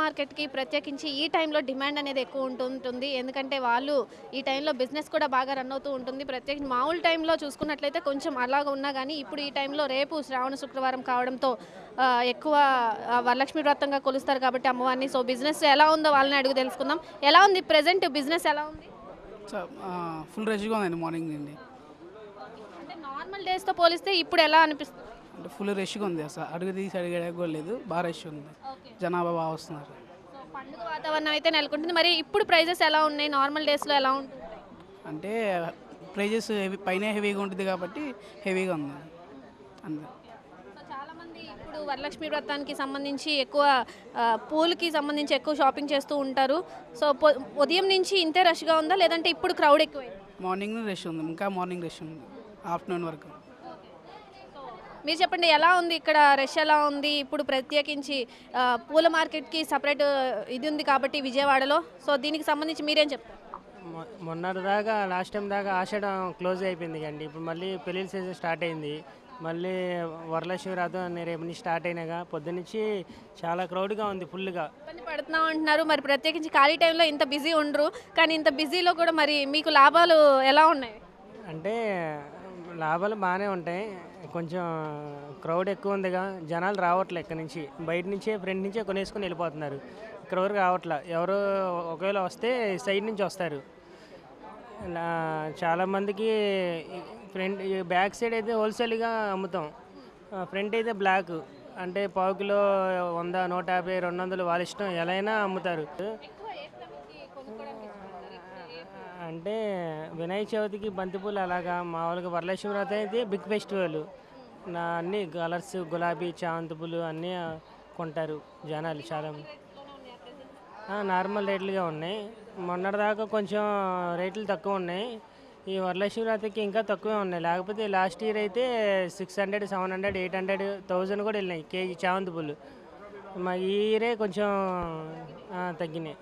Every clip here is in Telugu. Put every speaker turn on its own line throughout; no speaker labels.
మార్కెట్కి ప్రత్యేకించి ఈ టైంలో డిమాండ్ అనేది ఎక్కువ ఉంటుంటుంది. ఎందుకంటే వాళ్ళు ఈ టైంలో బిజినెస్ కూడా బాగా రన్ అవుతూ ఉంటుంది. ప్రత్యేకించి మామూలు టైంలో చూసుకున్నట్లయితే కొంచెం అలాగ ఉన్నా కానీ ఇప్పుడు ఈ టైంలో రేపు శ్రావణ శుక్రవారం కావడంతో ఎక్కువ వరలక్ష్మి వ్రతంగా కొలుస్తారు కాబట్టి అమ్మవారిని. సో బిజినెస్ ఎలా ఉందో వాళ్ళని అడుగు తెలుసుకుందాం. ఎలా ఉంది ప్రెసెంట్ బిజినెస్ ఎలా ఉంది?
ఫుల్ రష్గా ఉందండి మార్నింగ్ నుండి.
అంటే నార్మల్ డేస్తో పోలిస్తే ఇప్పుడు ఎలా అనిపిస్తుంది?
అంటే ఫుల్ రష్గా ఉంది అసలు. అడుగు తీసి అడిగే కూడా లేదు. బాగా రష్ ఉంది. జనాభా బాగా వస్తున్నారు.
పండుగ వాతావరణం అయితే నెలకొంటుంది. మరి ఇప్పుడు ప్రైజెస్ ఎలా ఉన్నాయి? నార్మల్ డేస్లో ఎలా ఉంటుంది
అంటే ప్రైజెస్ హెవీ పైన హెవీగా ఉంటుంది కాబట్టి హెవీగా ఉంది. అంతే.
సో చాలా మంది ఇప్పుడు వరలక్ష్మి వ్రతానికి సంబంధించి ఎక్కువ పూలకి సంబంధించి ఎక్కువ షాపింగ్ చేస్తూ ఉంటారు. సో ఉదయం నుంచి ఇంతే రష్గా ఉందా? లేదంటే ఇప్పుడు క్రౌడ్ ఎక్కువైంది?
మార్నింగ్ రష్ ఉంది. ఇంకా మార్నింగ్ రష్ ఉంది. ఆఫ్టర్నూన్ వరకు.
మీరు చెప్పండి ఎలా ఉంది? ఇక్కడ రష్ ఎలా ఉంది? ఇప్పుడు ప్రత్యేకించి పూల మార్కెట్కి సపరేట్ ఇది ఉంది కాబట్టి విజయవాడలో. సో దీనికి సంబంధించి మీరేం చెప్తారు?
మొన్నటి దాకా లాస్ట్ టైం దాకా ఆషాఢం క్లోజ్ అయిపోయింది కండి. ఇప్పుడు మళ్ళీ పెళ్ళిళ్ళ సీజన్ స్టార్ట్ అయింది. మళ్ళీ వరలక్ష్మి వ్రతం అనే రేపు నుంచి స్టార్ట్ అయినాక పొద్దునుంచి చాలా క్రౌడ్గా ఉంది ఫుల్గా.
ఇబ్బంది పడుతున్నాం అంటున్నారు. మరి ప్రత్యేకించి ఖాళీ టైంలో ఇంత బిజీ ఉండరు. కానీ ఇంత బిజీలో కూడా మరి మీకు లాభాలు ఎలా ఉన్నాయి?
అంటే లాభాలు బాగానే ఉంటాయి. కొంచెం క్రౌడ్ ఎక్కువ ఉందిగా. జనాలు రావట్లే ఇక్కడ నుంచి. బయట నుంచే ఫ్రంట్ నుంచే కొనేసుకొని వెళ్ళిపోతున్నారు. ఇక్కడ వరకు రావట్లే. ఎవరు ఒకవేళ వస్తే సైడ్ నుంచి వస్తారు. చాలామందికి ఫ్రంట్ బ్యాక్ సైడ్ అయితే హోల్సేల్గా అమ్ముతాం. ఫ్రంట్ అయితే బ్లాక్. అంటే పావు కిలో వంద నూట యాభై రెండు వందలు వాళ్ళ ఇష్టం. ఎలా అయినా అమ్ముతారు. అంటే వినాయక చవితికి బంతిపూలు అలాగా మామూలుగా వరలక్ష్మి వ్రతం అయితే బిగ్ ఫెస్టివల్. నా అన్ని కలర్స్ గులాబీ చామంతి పూలు అన్నీ కొంటారు జనాలు చాలా నార్మల్ రేట్లుగా ఉన్నాయి. మొన్నటిదాకా కొంచెం రేట్లు తక్కువ ఉన్నాయి. ఈ వరలక్ష్మి వ్రతకి ఇంకా తక్కువే ఉన్నాయి. లేకపోతే లాస్ట్ ఇయర్ అయితే six hundred seven hundred eight hundred thousand కూడా వెళ్ళినాయి కేజీ చామంతి పూలు మా ఈ ఇయరే కొంచెం తగ్గినాయి.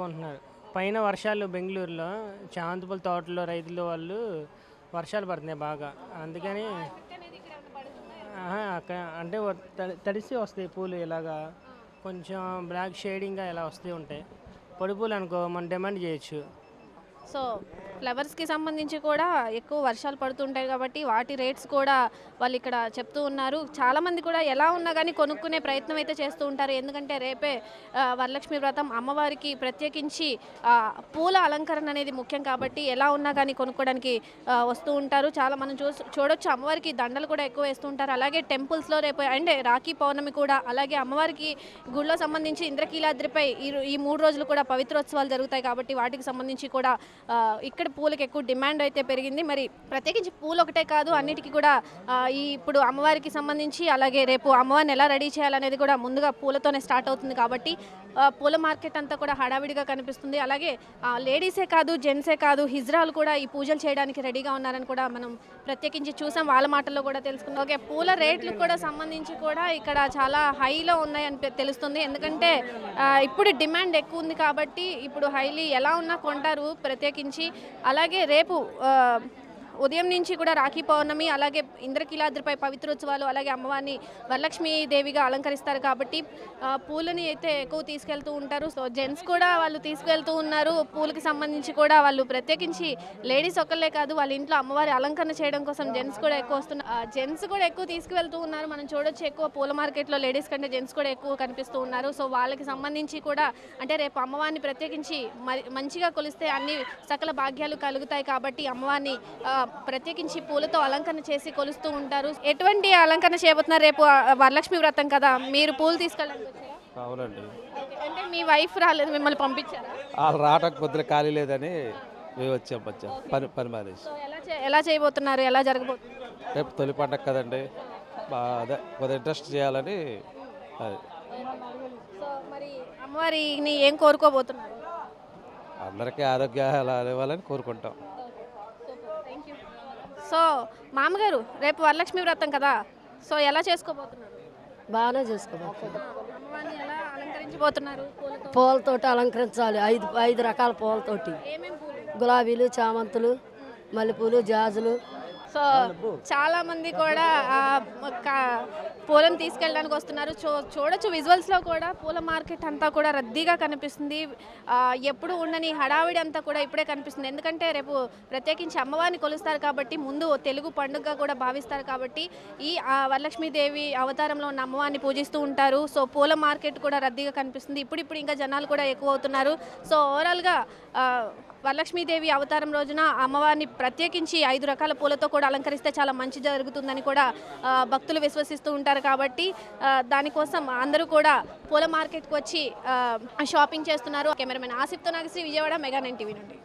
కొంటున్నారు. పైన వర్షాలు బెంగళూరులో చామంతిపూల తోటలో రైతులు వాళ్ళు వర్షాలు పడుతున్నాయి బాగా. అందుకని ఆహా, అంటే తడి- తడిసి వస్తాయి పూలు ఇలాగా. కొంచెం బ్లాక్ షేడింగ్గా ఇలా వస్తూ ఉంటాయి. పొడి పూలు అనుకో మనం డిమాండ్ చేయొచ్చు.
సో ఫ్లవర్స్కి సంబంధించి కూడా ఎక్కువ వర్షాలు పడుతుంటాయి కాబట్టి వాటి రేట్స్ కూడా వాళ్ళు ఇక్కడ చెప్తూ ఉన్నారు. చాలామంది కూడా ఎలా ఉన్నా కానీ కొనుక్కునే ప్రయత్నం అయితే చేస్తూ ఉంటారు. ఎందుకంటే రేపే వరలక్ష్మి వ్రతం అమ్మవారికి ప్రత్యేకించి పూల అలంకరణ అనేది ముఖ్యం కాబట్టి ఎలా ఉన్నా కానీ కొనుక్కోవడానికి వస్తూ ఉంటారు. చాలా మనం చూ చూడొచ్చు అమ్మవారికి దండలు కూడా ఎక్కువ వేస్తూ ఉంటారు. అలాగే టెంపుల్స్లో రేపు అండ్ రాఖీ పౌర్ణమి కూడా అలాగే అమ్మవారికి గుళ్ళో సంబంధించి ఇంద్రకీలాద్రిపై ఈ ఈ మూడు రోజులు కూడా పవిత్రోత్సవాలు జరుగుతాయి కాబట్టి వాటికి సంబంధించి కూడా ఇక్కడ ఇక్కడ పూలకి ఎక్కువ డిమాండ్ అయితే పెరిగింది. మరి ప్రత్యేకించి పూలు ఒకటే కాదు అన్నిటికీ కూడా ఈ ఇప్పుడు అమ్మవారికి సంబంధించి అలాగే రేపు అమ్మవారిని ఎలా రెడీ చేయాలనేది కూడా ముందుగా పూలతోనే స్టార్ట్ అవుతుంది కాబట్టి పూల మార్కెట్ అంతా కూడా హడావిడిగా కనిపిస్తుంది. అలాగే లేడీసే కాదు జెంట్సే కాదు హిజ్రాలు కూడా ఈ పూజలు చేయడానికి రెడీగా ఉన్నారని కూడా మనం ప్రత్యేకించి చూసాం. వాళ్ళ మాటల్లో కూడా తెలుసుకున్నాం. ఓకే పూల రేట్లు కూడా సంబంధించి కూడా ఇక్కడ చాలా హైలో ఉన్నాయని తెలుస్తుంది. ఎందుకంటే ఇప్పుడు డిమాండ్ ఎక్కువ ఉంది కాబట్టి ఇప్పుడు హైలీ ఎలా ఉన్నా కొంటారు. ప్రత్యేకించి అలాగే రేపు ఉదయం నుంచి కూడా రాఖీ పౌర్ణమి అలాగే ఇంద్రకీలాద్రిపై పవిత్రోత్సవాలు అలాగే అమ్మవారిని వరలక్ష్మీ దేవిగా అలంకరిస్తారు కాబట్టి పూలని అయితే ఎక్కువ తీసుకెళ్తూ ఉంటారు. సో జెంట్స్ కూడా వాళ్ళు తీసుకెళ్తూ ఉన్నారు. పూలకి సంబంధించి కూడా వాళ్ళు ప్రత్యేకించి లేడీస్ ఒక్కళ్ళే కాదు వాళ్ళ ఇంట్లో అమ్మవారి అలంకరణ చేయడం కోసం జెంట్స్ కూడా ఎక్కువ వస్తున్నారు జెంట్స్ కూడా ఎక్కువ తీసుకువెళ్తూ ఉన్నారు. మనం చూడొచ్చు ఎక్కువ పూల మార్కెట్లో లేడీస్ కంటే జెంట్స్ కూడా ఎక్కువ కనిపిస్తూ ఉన్నారు. సో వాళ్ళకి సంబంధించి కూడా అంటే రేపు అమ్మవారిని ప్రత్యేకించి మంచిగా కొలిస్తే అన్ని సకల భాగ్యాలు కలుగుతాయి కాబట్టి అమ్మవారిని ప్రత్యేకించి పూలతో అలంకరణ చేసి కొలుస్తూ ఉంటారు. ఎటువంటి అలంకరణ చేయబోతున్నారు? రేపు వరలక్ష్మి వ్రతం కదా. మీరు పూలు వచ్చారా?
అవునండి
అంటే మీ వైఫ్ రాలేదు మిమ్మల్ని పంపించారా?
వాళ్ళు రావడానికి పొద్దున ఖాళీ లేదని మేము వచ్చాం వచ్చాం పని పని మానేసి.
ఎలా చే- ఎలా చేయబోతున్నారు? ఎలా జరగబోతుంది
రేపు తొలి పండగ కదండి. బా- అదే కొద్దిగా ఇంట్రెస్ట్ చేయాలని అది.
సో మరి అమ్మవారిని ఏం కోరుకోబోతున్నారు?
అందరికీ ఆరోగ్యాలు ఇవ్వాలని కోరుకుంటాం.
సో మామగారు రేపు వరలక్ష్మి వ్రతం కదా? సో ఎలా చేసుకోబోతున్నారు?
బాగానే చేసుకోవచ్చు
అమ్మవారిని ఎలా అలంకరించబోతున్నారు పూలతో?
పూలతోటి అలంకరించాలి. ఐదు ఐదు రకాల పూలతోటి.
ఏమేం పూలు?
గులాబీలు చామంతులు మల్లెపూలు జాజులు
సో చాలా మంది కూడా పూలను తీసుకెళ్ళడానికి వస్తున్నారు. చూ చూడొచ్చు విజువల్స్లో కూడా పూల మార్కెట్ అంతా కూడా రద్దీగా కనిపిస్తుంది. ఎప్పుడు ఉండని హడావిడి అంతా కూడా ఇప్పుడే కనిపిస్తుంది. ఎందుకంటే రేపు ప్రత్యేకించి అమ్మవారిని కొలుస్తారు కాబట్టి ముందు తెలుగు పండుగగా కూడా భావిస్తారు కాబట్టి ఈ ఆ, వరలక్ష్మీదేవి అవతారంలో ఉన్న అమ్మవారిని పూజిస్తూ ఉంటారు. సో పూల మార్కెట్ కూడా రద్దీగా కనిపిస్తుంది. ఇప్పుడు ఇప్పుడు ఇంకా జనాలు కూడా ఎక్కువ అవుతున్నారు. సో ఓవరాల్గా వరలక్ష్మీదేవి అవతారం రోజున అమ్మవారిని ప్రత్యేకించి ఐదు రకాల పూలతో కూడా అలంకరిస్తే చాలా మంచి జరుగుతుందని కూడా భక్తులు విశ్వసిస్తూ ఉంటారు కాబట్టి దానికోసం అందరూ కూడా పూల మార్కెట్కి వచ్చి షాపింగ్ చేస్తున్నారు. Cameraman ఆసిఫ్తో Nagasri Vijayawada mega nine TV నుండి.